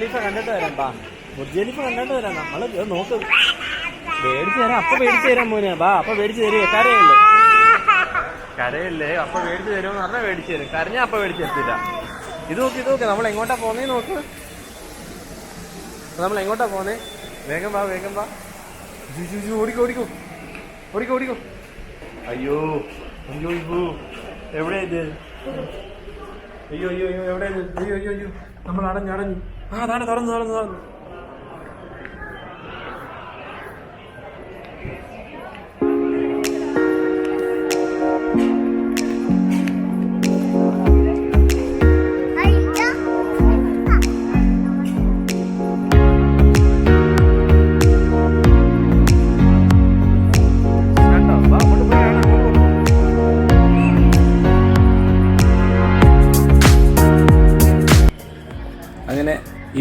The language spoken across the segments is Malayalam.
ബുർജലീഫ കണ്ടിട്ട് വരാം ബാ. ബുർജലീഫ കണ്ടിട്ട് വരാം. നമ്മൾ നോക്ക്. പേടിച്ചു തരാം. അപ്പൊ പേടിച്ചു തരാം മോനെ. ബാ അപ്പൊ പേടിച്ചു തരുവേ. കരയല്ലേ? കരയല്ലേ? അപ്പൊ പേടിച്ചു തരുമെന്ന് പറഞ്ഞാൽ പേടിച്ചു തരും. കരഞ്ഞാ അപ്പൊ പേടിച്ചു തരത്തില്ല. ഇത് നോക്ക് ഇത് നോക്ക്. നമ്മൾ എങ്ങോട്ടാ പോന്നേ നോക്ക്. നമ്മൾ എങ്ങോട്ടാ പോന്നേ? വേഗം വാ വേഗം വാ. ഓടിക്കോ ഓടിക്കോ. ഓടിക്കോ ഓടിക്കോ. അയ്യോ അയ്യോ അയ്യോ എവിടെയാ ഇത്? അയ്യോ അയ്യോ അയ്യോ എവിടെയാ ഇത്? അയ്യോ അയ്യോ അയ്യോ. നമ്മൾ അടഞ്ഞു. അടഞ്ഞു ആ അതാണ് തുറന്നു തുറന്നു തുറന്നു അയ്യോ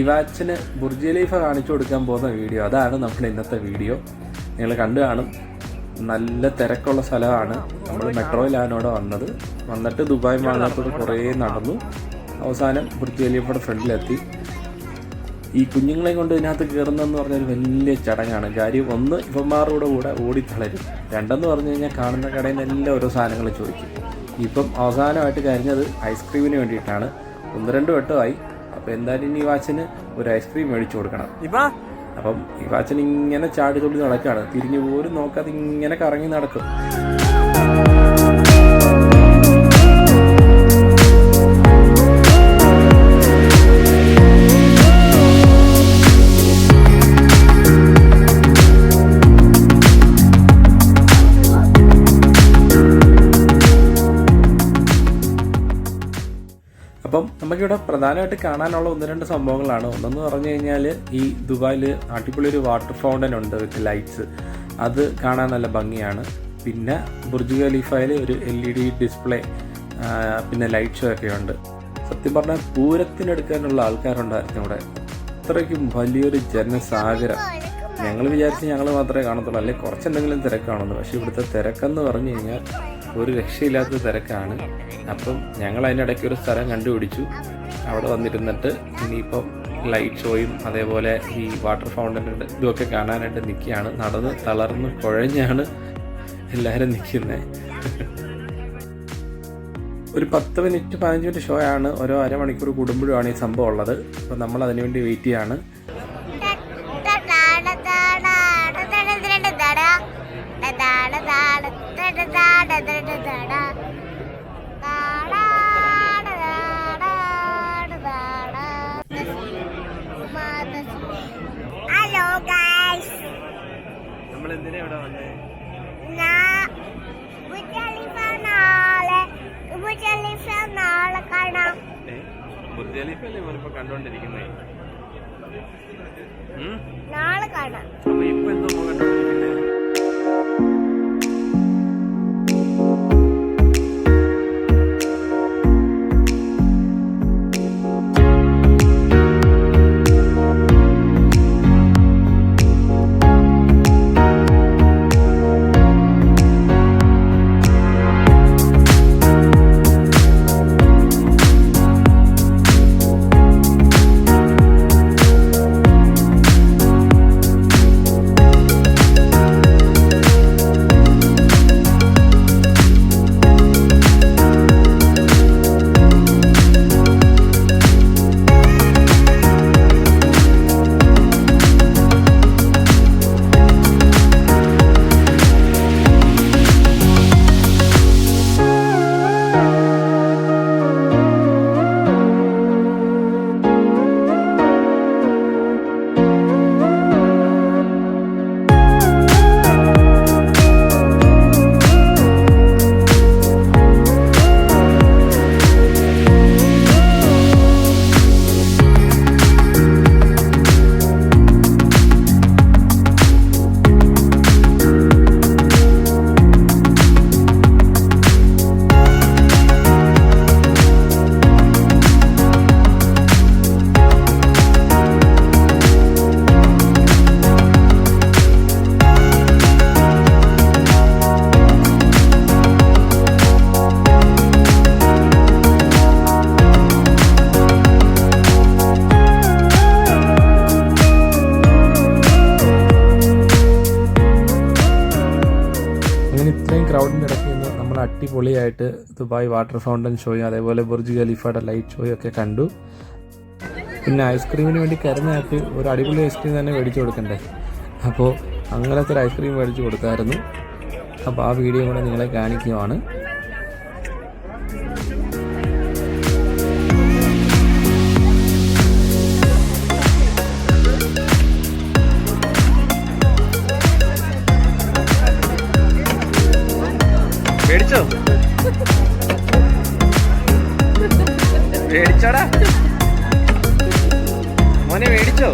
ഇവാച്ചന് ബുർജ് ലൈഫ കാണിച്ചു കൊടുക്കാൻ പോകുന്ന വീഡിയോ അതാണ് നമ്മുടെ ഇന്നത്തെ വീഡിയോ. നിങ്ങൾ കണ്ടു കാണും. നല്ല തിരക്കുള്ള സ്ഥലമാണ്. നമ്മൾ മെട്രോയിലാണ് അവിടെ വന്നത്. വന്നിട്ട് ദുബായ് മാളിനകത്തോട് കുറേ നടന്നു. അവസാനം ബുർജ് ഖലീഫയുടെ ഫ്രണ്ടിലെത്തി. ഈ കുഞ്ഞുങ്ങളെ കൊണ്ട് ഇതിനകത്ത് കയറുന്നതെന്ന് പറഞ്ഞാൽ വലിയ ചടങ്ങാണ്. കാര്യം ഒന്ന് ഇവന്മാരുടെ കൂടെ ഓടിത്തളരും. രണ്ടെന്ന് പറഞ്ഞു കഴിഞ്ഞാൽ കാണുന്ന കടയിൽ നിന്ന് എല്ലാം ഓരോ സാധനങ്ങൾ ചോദിക്കും. ഇപ്പം അവസാനമായിട്ട് കഴിഞ്ഞത് ഐസ്ക്രീമിന് വേണ്ടിയിട്ടാണ്. ഒന്ന് രണ്ട് വട്ടമായി. അപ്പോൾ എന്തായാലും ഇനി ഈ വാച്ചന് ഒരു ഐസ്ക്രീം മേടിച്ചു കൊടുക്കണം. അപ്പം ഈ വാച്ചൻ ഇങ്ങനെ ചാടി തുള്ളി നടക്കുകയാണ് തിരിഞ്ഞു പോലും നോക്കാതെ ഇങ്ങനെ കറങ്ങി നടക്കും. നമുക്കിവിടെ പ്രധാനമായിട്ട് കാണാനുള്ള ഒന്ന് രണ്ട് സംഭവങ്ങളാണ്. ഒന്നെന്ന് പറഞ്ഞു കഴിഞ്ഞാൽ ഈ ദുബായിൽ അടിപൊളി ഒരു വാട്ടർ ഫൗണ്ടൻ ഉണ്ട് വിത്ത് ലൈറ്റ്സ് അത് കാണാൻ നല്ല ഭംഗിയാണ്. പിന്നെ ബുർജ് ഖലീഫയിൽ ഒരു എൽ ഇ ഡി ഡിസ്പ്ലേ പിന്നെ ലൈറ്റ് ഷോ ഒക്കെ ഉണ്ട്. സത്യം പറഞ്ഞാൽ പൂരത്തിനെടുക്കാനുള്ള ആൾക്കാരുണ്ടായിരുന്നു ഇവിടെ. അത്രയ്ക്കും വലിയൊരു ജനസാഗരം. ഞങ്ങൾ വിചാരിച്ച് ഞങ്ങൾ മാത്രമേ കാണത്തുള്ളൂ. അല്ലെങ്കിൽ കുറച്ചെന്തെങ്കിലും തിരക്കാണെന്ന് പക്ഷേ ഇവിടുത്തെ തിരക്കെന്ന് പറഞ്ഞു കഴിഞ്ഞാൽ ഒരു രക്ഷയില്ലാത്ത തിരക്കാണ്. അപ്പം ഞങ്ങൾ അതിനിടയ്ക്ക് ഒരു സ്ഥലം കണ്ടുപിടിച്ചു. അവിടെ വന്നിരുന്നിട്ട് ഇനിയിപ്പം ലൈറ്റ് ഷോയും അതേപോലെ ഈ വാട്ടർ ഫൗണ്ടന്റെ ഇതുമൊക്കെ കാണാനായിട്ട് നിൽക്കുകയാണ്. നടന്ന് തളർന്ന് കുഴഞ്ഞാണ് എല്ലാവരും നിൽക്കുന്നത് ഒരു പത്ത് മിനിറ്റ് പതിനഞ്ച് മിനിറ്റ് ഷോ ആണ്. ഓരോ അരമണിക്കൂർ കൂടുമ്പോഴുമാണ് ഈ സംഭവം ഉള്ളത്. അപ്പോൾ നമ്മൾ അതിനുവേണ്ടി വെയിറ്റ് ചെയ്യാണ്. ബുർജലീഫല്ലേ ഇവരിപ്പോ കണ്ടുകൊണ്ടിരിക്കുന്നത് നാളെ കാണാം. അപ്പൊ ഇപ്പൊ എന്തോ കണ്ടുകൊണ്ടിരിക്കുന്നത് അങ്ങനെ ഇത്രയും ക്രൗഡിന്റെ ഇടയ്ക്ക് നിന്ന് നമ്മൾ അടിപൊളിയായിട്ട് ദുബായ് വാട്ടർ ഫൗണ്ടൻ ഷോയും അതേപോലെ ബുർജ് ഖലീഫയുടെ ലൈറ്റ് ഷോയും ഒക്കെ കണ്ടു. പിന്നെ ഐസ്ക്രീമിന് വേണ്ടി കരുന്നയാൾക്ക് ഒരു അടിപൊളി ഐസ്ക്രീം തന്നെ മേടിച്ചു കൊടുക്കണ്ടേ? അപ്പോൾ അങ്ങനത്തെ ഒരു ഐസ്ക്രീം മേടിച്ചു കൊടുത്തായിരുന്നു. അപ്പോൾ ആ വീഡിയോ കൂടെ നിങ്ങളെ കാണിക്കുകയാണ് മേടിച്ചോ മേടിച്ചോടാ മോനെ മേടിച്ചോ